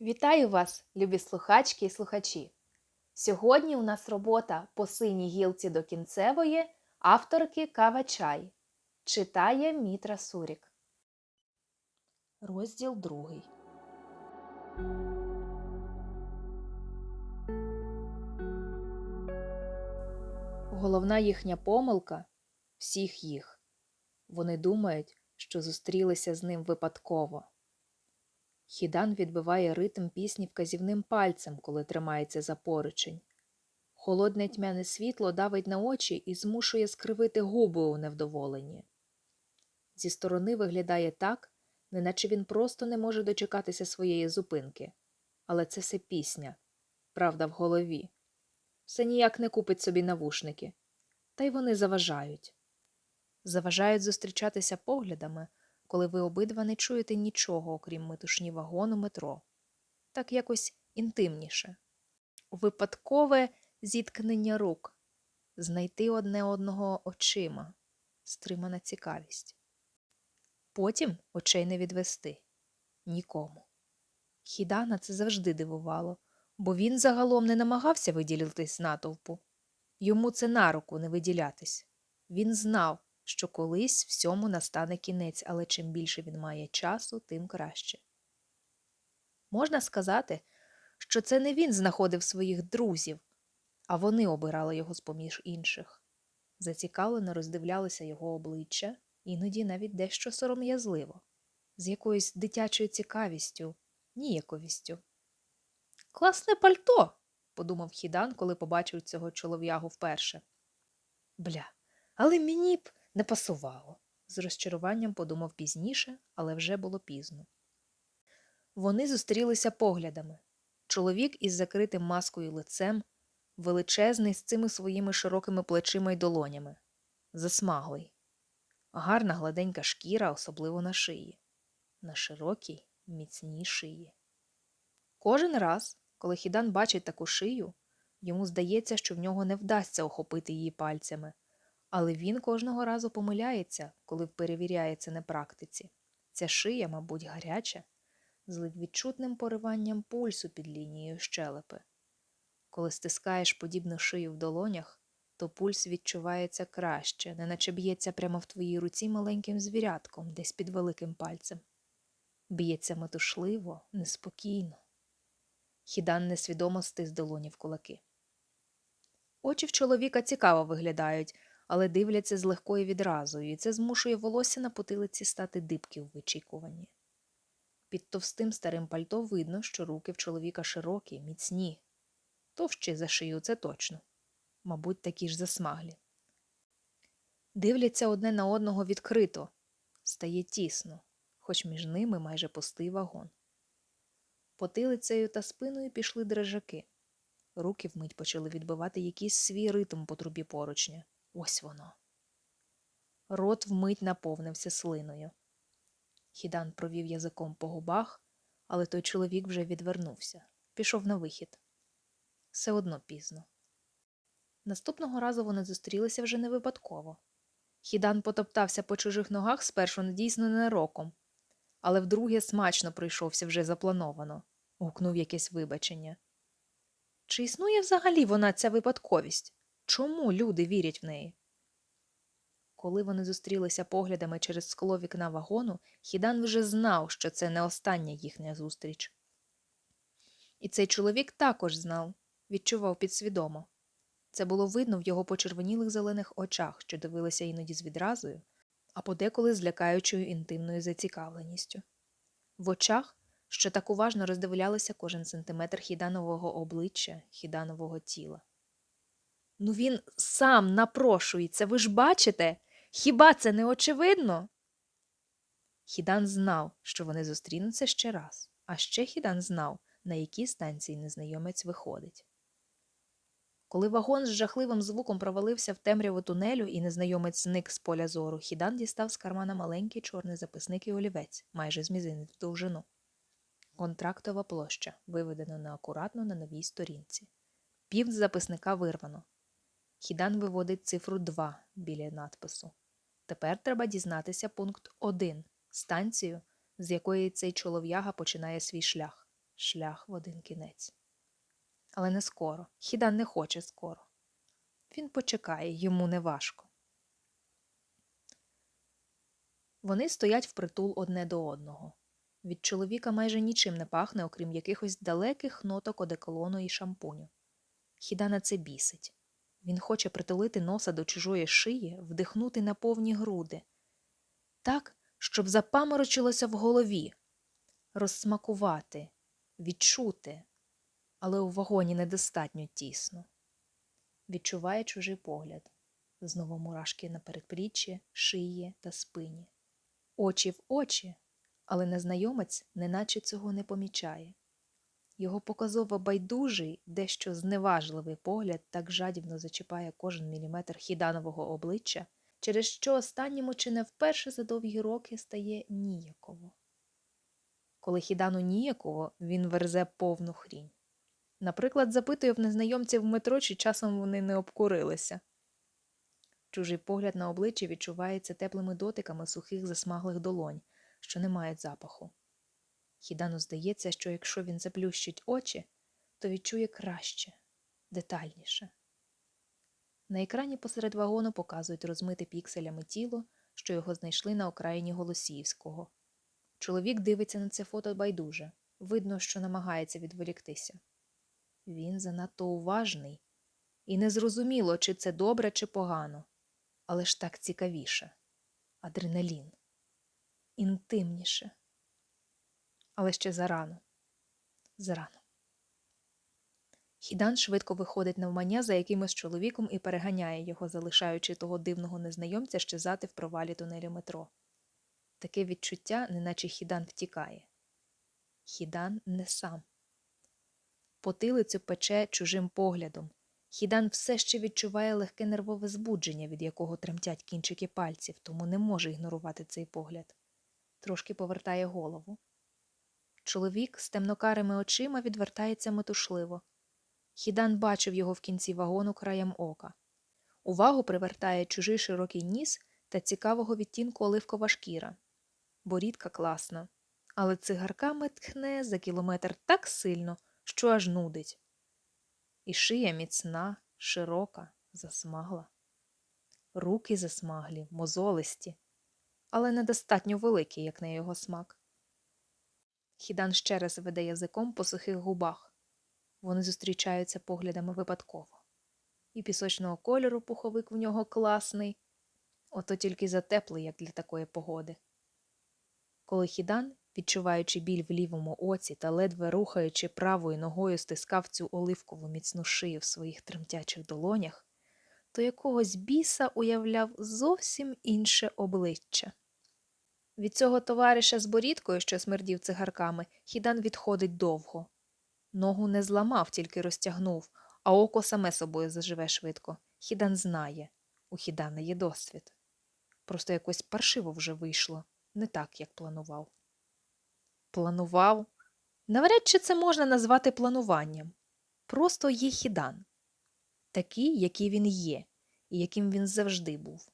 Вітаю вас, любі слухачки і слухачі! Сьогодні у нас робота по синій гілці до кінцевої авторки Кава Чай. Читає Мітра Сурік. Розділ другий. Головна їхня помилка всіх їх. Вони думають, що зустрілися з ним випадково. Хідан відбиває ритм пісні вказівним пальцем, коли тримається за поручень. Холодне тьмяне світло давить на очі і змушує скривити губи у невдоволенні. Зі сторони виглядає так, неначе він просто не може дочекатися своєї зупинки. Але це все пісня, правда в голові. Все ніяк не купить собі навушники. Та й вони заважають. Заважають зустрічатися поглядами, коли ви обидва не чуєте нічого, окрім метушні вагону метро. Так якось інтимніше. Випадкове зіткнення рук, знайти одне одного очима, стримана цікавість. Потім очей не відвести нікому. Хідана це завжди дивувало, бо він загалом не намагався виділитись натовпу. Йому це на руку не виділятись. Він знав, що колись всьому настане кінець, але чим більше він має часу, тим краще. Можна сказати, що це не він знаходив своїх друзів, а вони обирали його з поміж інших. Зацікавлено роздивлялися його обличчя, іноді навіть дещо сором'язливо, з якоюсь дитячою цікавістю, ніяковістю. Класне пальто, подумав Хідан, коли побачив цього чолов'ягу вперше. Бля, але мені б не пасувало, з розчаруванням подумав пізніше, але вже було пізно. Вони зустрілися поглядами. Чоловік із закритим маскою лицем, величезний з цими своїми широкими плечима й долонями, засмаглий, гарна гладенька шкіра, особливо на шиї, на широкій, міцній шиї. Кожен раз, коли Хідан бачить таку шию, йому здається, що в нього не вдасться охопити її пальцями, але він кожного разу помиляється, коли перевіряє це на практиці. Ця шия, мабуть, гаряча, з ледь відчутним пориванням пульсу під лінією щелепи. Коли стискаєш подібну шию в долонях, то пульс відчувається краще, неначе б'ється прямо в твоїй руці маленьким звірятком, десь під великим пальцем. Б'ється метушливо, неспокійно. Хідан несвідомо стис долоні в кулаки. Очі в чоловіка цікаво виглядають, але дивляться з легкою відразою, і це змушує волосся на потилиці стати дибки в вичікуванні. Під товстим старим пальто видно, що руки в чоловіка широкі, міцні, товщі за шию, це точно, мабуть, такі ж засмаглі. Дивляться одне на одного відкрито, стає тісно, хоч між ними майже пустий вагон. Потилицею та спиною пішли дрижаки. Руки вмить почали відбивати якийсь свій ритм по трубі поручня. Ось воно. Рот вмить наповнився слиною. Хідан провів язиком по губах, але той чоловік вже відвернувся, пішов на вихід. Все одно пізно. Наступного разу вони зустрілися вже не випадково. Хідан потоптався по чужих ногах спершу дійсно ненароком, але вдруге смачно прийшовся вже заплановано, гукнув якесь вибачення. Чи існує взагалі вона ця випадковість? Чому люди вірять в неї? Коли вони зустрілися поглядами через скло вікна вагону, Хідан вже знав, що це не остання їхня зустріч. І цей чоловік також знав, відчував підсвідомо. Це було видно в його почервонілих зелених очах, що дивилися іноді з відразою, а подеколи з лякаючою інтимною зацікавленістю. В очах, що так уважно роздивлялися кожен сантиметр хіданового обличчя, хіданового тіла. Ну він сам напрошується, ви ж бачите? Хіба це не очевидно? Хідан знав, що вони зустрінуться ще раз, а ще Хідан знав, на якій станції незнайомець виходить. Коли вагон з жахливим звуком провалився в темряву тунелю і незнайомець зник з поля зору, Хідан дістав з кармана маленький чорний записник і олівець, майже з мізинець в довжину. Контрактова площа, виведено неакуратно на новій сторінці. Пів записника вирвано. Хідан виводить цифру 2 біля надпису. Тепер треба дізнатися пункт 1 станцію, з якої цей чолов'яга починає свій шлях. шлях в один кінець. Але не скоро. Хідан не хоче скоро. Він почекає, йому не важко. Вони стоять впритул одне до одного. Від чоловіка майже нічим не пахне, окрім якихось далеких ноток одеколону і шампуню. Хідана це бісить. Він хоче притулити носа до чужої шиї, вдихнути на повні груди. Так, щоб запаморочилося в голові, розсмакувати, відчути, але у вагоні недостатньо тісно. Відчуває чужий погляд, знову мурашки на передпліччі, шиї та спині. Очі в очі, але незнайомець неначе цього не помічає. Його показово байдужий, дещо зневажливий погляд так жадібно зачіпає кожен міліметр хіданового обличчя, через що останньому чи не вперше за довгі роки стає ніяково. Коли хідану ніяково, він верзе повну хрінь. Наприклад, запитує в незнайомців в метро, чи часом вони не обкурилися. Чужий погляд на обличчі відчувається теплими дотиками сухих засмаглих долонь, що не мають запаху. Хідану здається, що якщо він заплющить очі, то відчує краще, детальніше. На екрані посеред вагону показують розмите пікселями тіло, що його знайшли на окраїні Голосіївського. Чоловік дивиться на це фото байдуже. Видно, що намагається відволіктися. Він занадто уважний, і незрозуміло, чи це добре, чи погано. Але ж так цікавіше. Адреналін. Інтимніше. Але ще зарано. Зарано. Хідан швидко виходить навмання за якимось чоловіком і переганяє його, залишаючи того дивного незнайомця щезати в провалі тунелю метро. Таке відчуття, неначе Хідан втікає. Хідан не сам. Потилицю пече чужим поглядом. Хідан все ще відчуває легке нервове збудження, від якого тремтять кінчики пальців, тому не може ігнорувати цей погляд. Трошки повертає голову. Чоловік з темнокарими очима відвертається метушливо. Хідан бачив його в кінці вагону краєм ока. Увагу привертає чужий широкий ніс та цікавого відтінку оливкова шкіра. Борідка класна, але цигарками тхне за кілометр так сильно, що аж нудить. І шия міцна, широка, засмагла. Руки засмаглі, мозолисті, але недостатньо великі, як на його смак. Хідан ще раз веде язиком по сухих губах. Вони зустрічаються поглядами випадково. І пісочного кольору пуховик в нього класний, ото тільки затеплий, як для такої погоди. Коли Хідан, відчуваючи біль в лівому оці та ледве рухаючи правою ногою стискав цю оливкову міцну шию в своїх тремтячих долонях, то якогось біса уявляв зовсім інше обличчя. Від цього товариша з борідкою, що смердів цигарками, Хідан відходить довго. Ногу не зламав, тільки розтягнув, а око саме собою заживе швидко. Хідан знає. У Хідана є досвід. Просто якось паршиво вже вийшло, не так, як планував. Планував? Навряд чи це можна назвати плануванням. Просто є Хідан. Такий, який він є, і яким він завжди був.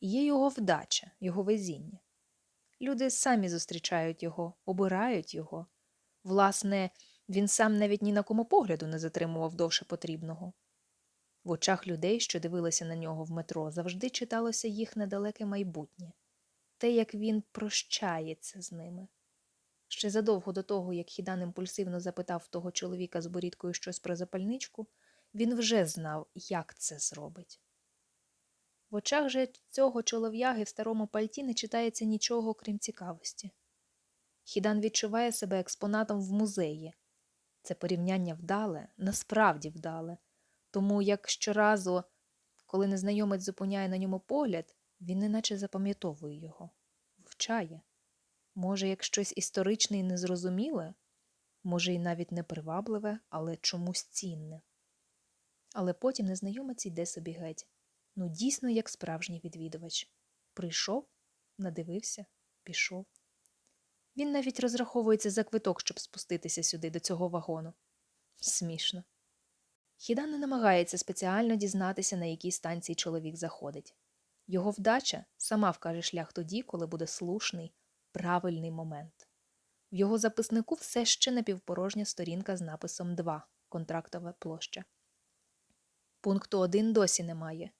І є його вдача, його везіння. Люди самі зустрічають його, обирають його. Власне, він сам навіть ні на кому погляду не затримував довше потрібного. В очах людей, що дивилися на нього в метро, завжди читалося їх недалеке майбутнє те, як він прощається з ними. Ще задовго до того, як Хідан імпульсивно запитав того чоловіка з борідкою щось про запальничку, він вже знав, як це зробить. В очах же цього чолов'яги в старому пальті не читається нічого, крім цікавості. Хідан відчуває себе експонатом в музеї. Це порівняння вдале, насправді вдале, тому як щоразу, коли незнайомець зупиняє на ньому погляд, він неначе запам'ятовує його, вчає. Може, як щось історичне і незрозуміле, може, і навіть непривабливе, але чомусь цінне. Але потім незнайомець йде собі геть. Ну, дійсно, як справжній відвідувач. Прийшов, надивився, пішов. Він навіть розраховується за квиток, щоб спуститися сюди, до цього вагону. Смішно. Хідан не намагається спеціально дізнатися, на якій станції чоловік заходить. Його вдача сама вкаже шлях тоді, коли буде слушний, правильний момент. В його записнику все ще напівпорожня сторінка з написом 2. Контрактова площа. Пункту 1 досі немає.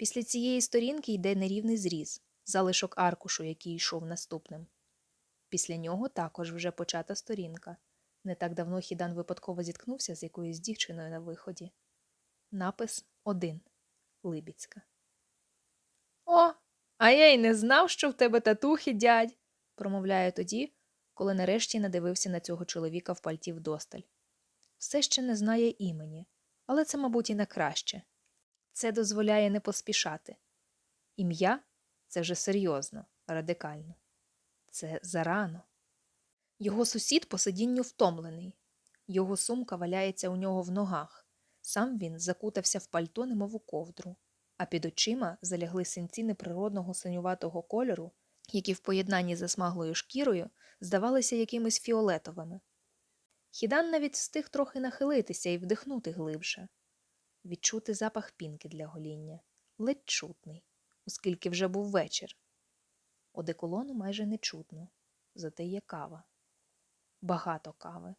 Після цієї сторінки йде нерівний зріз, залишок аркушу, який йшов наступним. Після нього також вже почата сторінка. Не так давно Хідан випадково зіткнувся з якоюсь дівчиною на виході. Напис 1. Либіцька. О, а я й не знав, що в тебе татухи, дядь, промовляє тоді, коли нарешті надивився на цього чоловіка в пальті вдосталь. Все ще не знає імені, але це, мабуть, і на краще. Це дозволяє не поспішати. Ім'я це вже серйозно, радикально. Це зарано. Його сусід по сидінню втомлений. Його сумка валяється у нього в ногах. Сам він закутався в пальто, немов у ковдру, а під очима залягли синці неприродного синюватого кольору, які в поєднанні з засмаглою шкірою здавалися якимись фіолетовими. Хідан навіть встиг трохи нахилитися і вдихнути глибше, відчути запах пінки для гоління, ледь чутний, оскільки вже був вечір. Одеколону майже не чутно, зате є кава. Багато кави.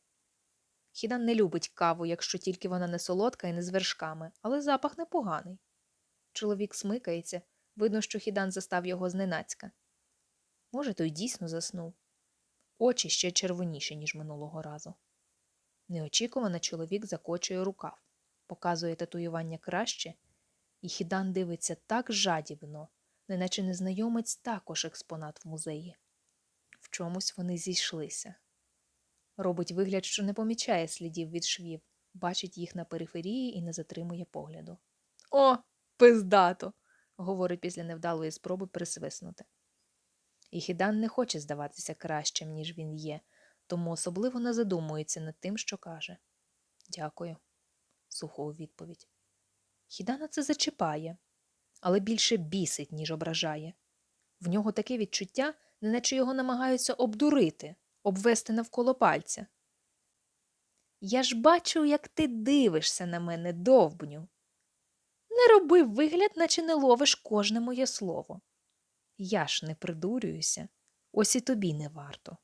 Хідан не любить каву, якщо тільки вона не солодка і не з вершками, але запах непоганий. Чоловік смикається, видно, що Хідан застав його зненацька. Може, той дійсно заснув. Очі ще червоніші, ніж минулого разу. Неочікувано чоловік закочує рукав, показує татуювання краще, і Хідан дивиться так жадібно, неначе незнайомець також експонат в музеї. В чомусь вони зійшлися. Робить вигляд, що не помічає слідів від швів, бачить їх на периферії і не затримує погляду. О, пиздато! говорить після невдалої спроби присвиснути. І Хідан не хоче здаватися кращим, ніж він є, тому особливо не задумується над тим, що каже. Дякую, сухо у відповідь. Хідана це зачіпає, але більше бісить, ніж ображає. В нього таке відчуття, неначе його намагаються обдурити, обвести навколо пальця. Я ж бачу, як ти дивишся на мене, довбню. Не роби вигляд, наче не ловиш кожне моє слово. Я ж не придурююся, ось і тобі не варто.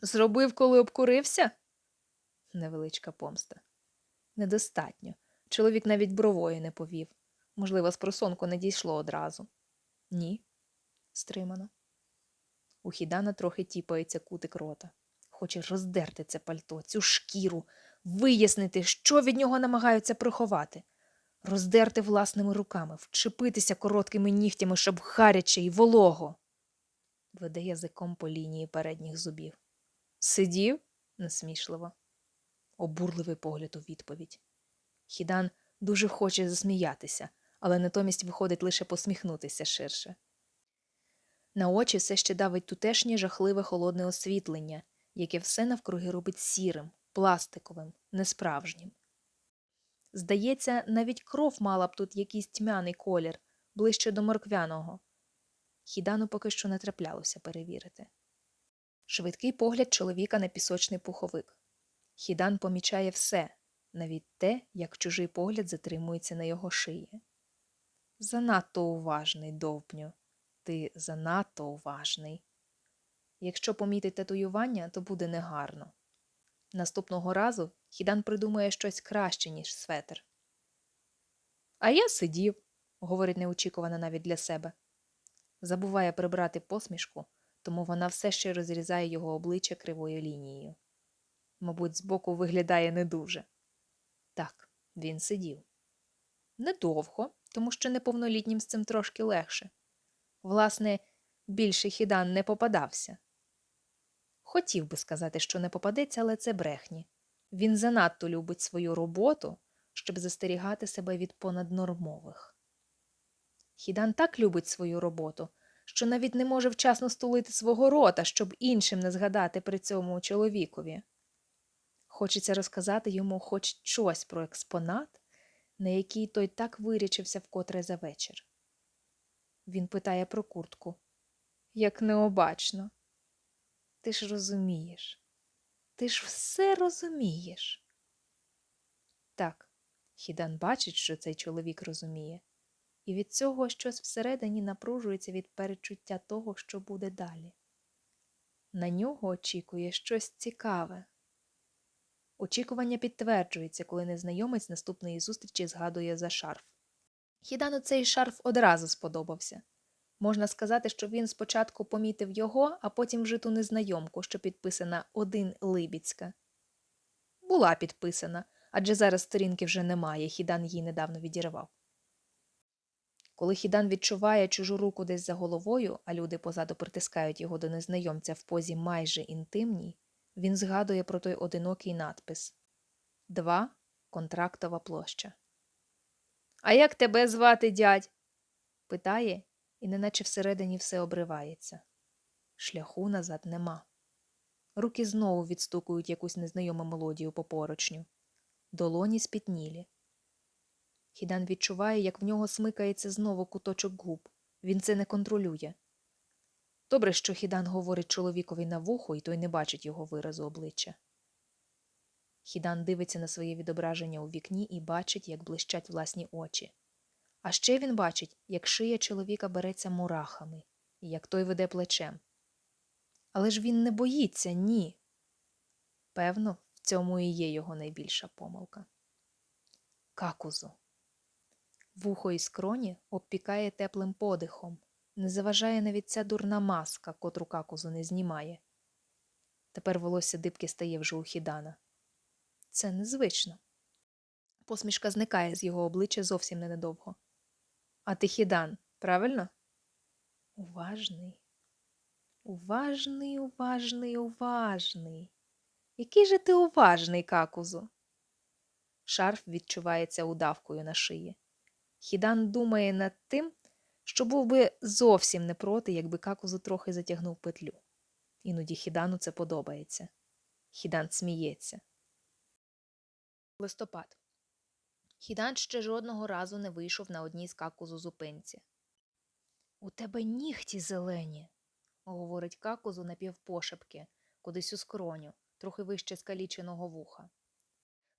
Зробив, коли обкурився? Невеличка помста. Недостатньо. Чоловік навіть бровою не повів. Можливо, з просонку не дійшло одразу. Ні, стримано. У Хідана трохи тіпається кутик рота. Хоче роздерти це пальто, цю шкіру, вияснити, що від нього намагаються приховати, роздерти власними руками, вчепитися короткими нігтями, щоб гаряче і волого. Веде язиком по лінії передніх зубів. Сидів насмішливо. Обурливий погляд у відповідь. Хідан дуже хоче засміятися, але натомість виходить лише посміхнутися ширше. На очі все ще давить тутешнє жахливе холодне освітлення, яке все навкруги робить сірим, пластиковим, несправжнім. Здається, навіть кров мала б тут якийсь тьмяний колір, ближче до морквяного. Хідану поки що не траплялося перевірити. Швидкий погляд чоловіка на пісочний пуховик. Хідан помічає все, навіть те, як чужий погляд затримується на його шиї. Занадто уважний, довбню. Ти занадто уважний. Якщо помітить татуювання, то буде негарно. Наступного разу Хідан придумає щось краще, ніж светр. А я сидів, говорить неочікувано навіть для себе. Забуває прибрати посмішку, тому вона все ще розрізає його обличчя кривою лінією. Мабуть, збоку виглядає не дуже. Так, він сидів. Недовго, тому що неповнолітнім з цим трошки легше. Власне, більше хідан не попадався. Хотів би сказати, що не попадеться, але це брехні. Він занадто любить свою роботу, щоб застерігати себе від понаднормових. Хідан так любить свою роботу, що навіть не може вчасно стулити свого рота, щоб іншим не згадати при цьому чоловікові. Хочеться розказати йому хоч щось про експонат, на який той так вирячився вкотре за вечір. Він питає про куртку. Як необачно. Ти ж розумієш. Ти ж все розумієш. Так, Хідан бачить, що цей чоловік розуміє, і від цього щось всередині напружується від перечуття того, що буде далі. На нього очікує щось цікаве. Очікування підтверджується, коли незнайомець наступної зустрічі згадує за шарф. Хідану цей шарф одразу сподобався. Можна сказати, що він спочатку помітив його, а потім вже ту незнайомку, що підписана один Либіцька. Була підписана, адже зараз сторінки вже немає, Хідан її недавно відірвав. Коли Хідан відчуває чужу руку десь за головою, а люди позаду притискають його до незнайомця в позі майже інтимній, він згадує про той одинокий надпис Два контрактова площа. А як тебе звати, дядь? питає, і неначе всередині все обривається. Шляху назад нема. Руки знову відстукують якусь незнайому мелодію по поручню. Долоні спітнілі. Хідан відчуває, як в нього смикається знову куточок губ. Він це не контролює. Добре, що Хідан говорить чоловікові на вухо, і той не бачить його виразу обличчя. Хідан дивиться на своє відображення у вікні і бачить, як блищать власні очі. А ще він бачить, як шия чоловіка береться мурахами, і як той веде плечем. Але ж він не боїться, ні. Певно, в цьому і є його найбільша помилка. Какузу. Вухо і скроні обпікає теплим подихом, не заважає навіть ця дурна маска, котру какузу не знімає. Тепер волосся дибки стає вже у хідана. Це незвично. Посмішка зникає з його обличчя зовсім ненадовго. А ти хідан, правильно? Уважний. Уважний, уважний, уважний. Який же ти уважний, какузу? Шарф відчувається удавкою на шиї. Хідан думає над тим, що був би зовсім не проти, якби какузу трохи затягнув петлю. Іноді хідану це подобається. Хідан сміється. Листопад. Хідан ще жодного разу не вийшов на одній з какузу зупинці. У тебе нігті зелені, говорить какузу напівпошепки, кудись у скроню, трохи вище скаліченого вуха.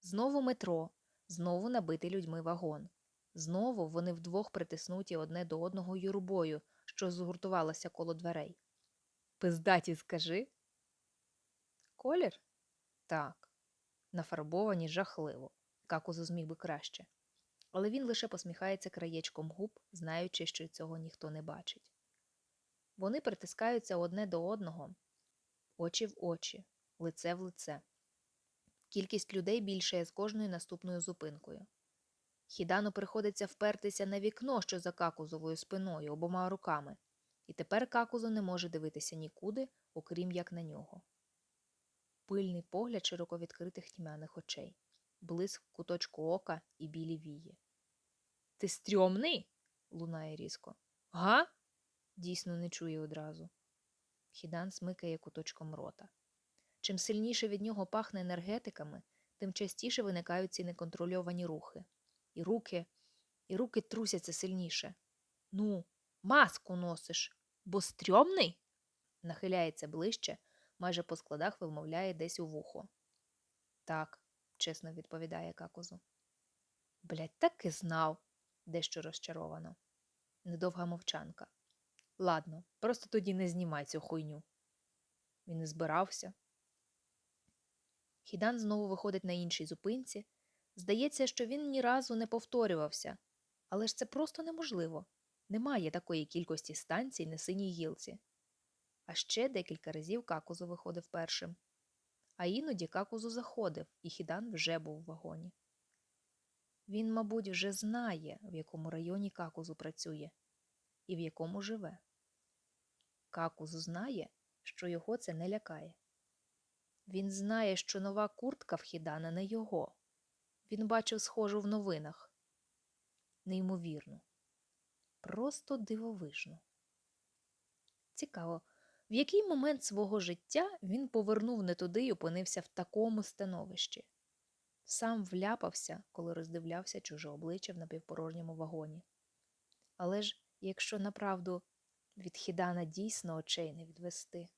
Знову метро, знову набитий людьми вагон. Знову вони вдвох притиснуті одне до одного юрбою, що згуртувалася коло дверей. Пиздаті, скажи. Колір? Так. Нафарбовані жахливо. Какузу зміг би краще. Але він лише посміхається краєчком губ, знаючи, що цього ніхто не бачить. Вони притискаються одне до одного, очі в очі, лице в лице. Кількість людей більшає з кожною наступною зупинкою. Хідану приходиться впертися на вікно, що за какузовою спиною, обома руками, і тепер какузо не може дивитися нікуди, окрім як на нього. Пильний погляд широко відкритих тьмяних очей, блиск куточку ока і білі вії. Ти стрьомний? лунає різко. Га? дійсно не чує одразу. Хідан смикає куточком рота. Чим сильніше від нього пахне енергетиками, тим частіше виникають ці неконтрольовані рухи. І руки, і руки трусяться сильніше. Ну, маску носиш, бо стрьомний? Нахиляється ближче, майже по складах вимовляє десь у вухо. Так, чесно відповідає какузу. Блядь, так і знав, дещо розчаровано. Недовга мовчанка. Ладно, просто тоді не знімай цю хуйню. Він не збирався. Хідан знову виходить на іншій зупинці. Здається, що він ні разу не повторювався, але ж це просто неможливо. Немає такої кількості станцій на синій гілці. А ще декілька разів какузу виходив першим. А іноді какузу заходив, і Хідан вже був в вагоні. Він, мабуть, вже знає, в якому районі какузу працює і в якому живе. Какузу знає, що його це не лякає. Він знає, що нова куртка в Хідана не його. Він бачив схожу в новинах. Неймовірно. Просто дивовижно. Цікаво, в який момент свого життя він повернув не туди й опинився в такому становищі. Сам вляпався, коли роздивлявся чуже обличчя в напівпорожньому вагоні. Але ж, якщо направду від Хідана дійсно очей не відвести.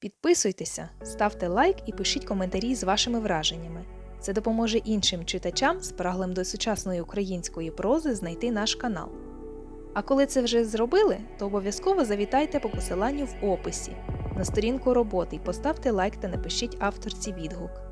Підписуйтеся, ставте лайк і пишіть коментарі з вашими враженнями. Це допоможе іншим читачам, спраглим до сучасної української прози, знайти наш канал. А коли це вже зробили, то обов'язково завітайте по посиланню в описі на сторінку роботи і поставте лайк та напишіть авторці відгук.